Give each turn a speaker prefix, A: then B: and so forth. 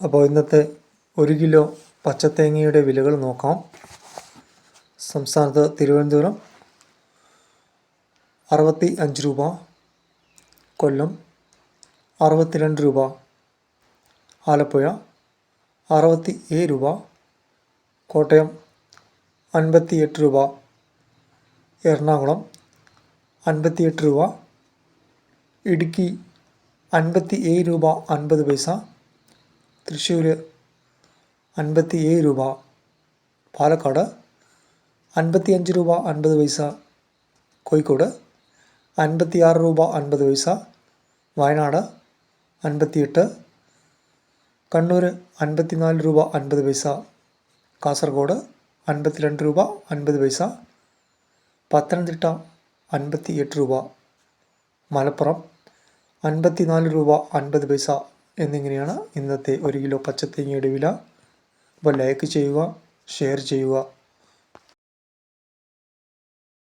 A: അപ്പോൾ ഇന്നത്തെ ഒരു കിലോ പച്ചത്തേങ്ങയുടെ വിലകൾ നോക്കാം. സംസ്ഥാനത്ത് തിരുവനന്തപുരം അറുപത്തി അഞ്ച് രൂപ കൊല്ലം അറുപത്തിരണ്ട് രൂപ ആലപ്പുഴ അറുപത്തി ഏഴ് രൂപ കോട്ടയം അൻപത്തി എട്ട് രൂപ എറണാകുളം അൻപത്തിയെട്ട് രൂപ ഇടുക്കി അൻപത്തി ഏഴ് രൂപ അൻപത് പൈസ തൃശ്ശൂർ അൻപത്തി ഏഴ് രൂപ. പാലക്കാട് അൻപത്തി അഞ്ച് രൂപ അൻപത് പൈസ. കോഴിക്കോട് അൻപത്തി ആറ് രൂപ അൻപത് പൈസ. വയനാട് അൻപത്തിയെട്ട്. കണ്ണൂർ അൻപത്തി നാല് രൂപ അൻപത് പൈസ. കാസർഗോഡ് അൻപത്തിരണ്ട് രൂപ അൻപത് പൈസ. പത്തനംതിട്ട അൻപത്തി എട്ട് രൂപ. മലപ്പുറം അൻപത്തി നാല് രൂപ അൻപത് പൈസ. എന്നിങ്ങനെയാണ് ഇന്നത്തെ ഒരു കിലോ പച്ചത്തേങ്ങയുടെ വില. അപ്പോൾ ലൈക്ക് ചെയ്യുക ഷെയർ ചെയ്യുക.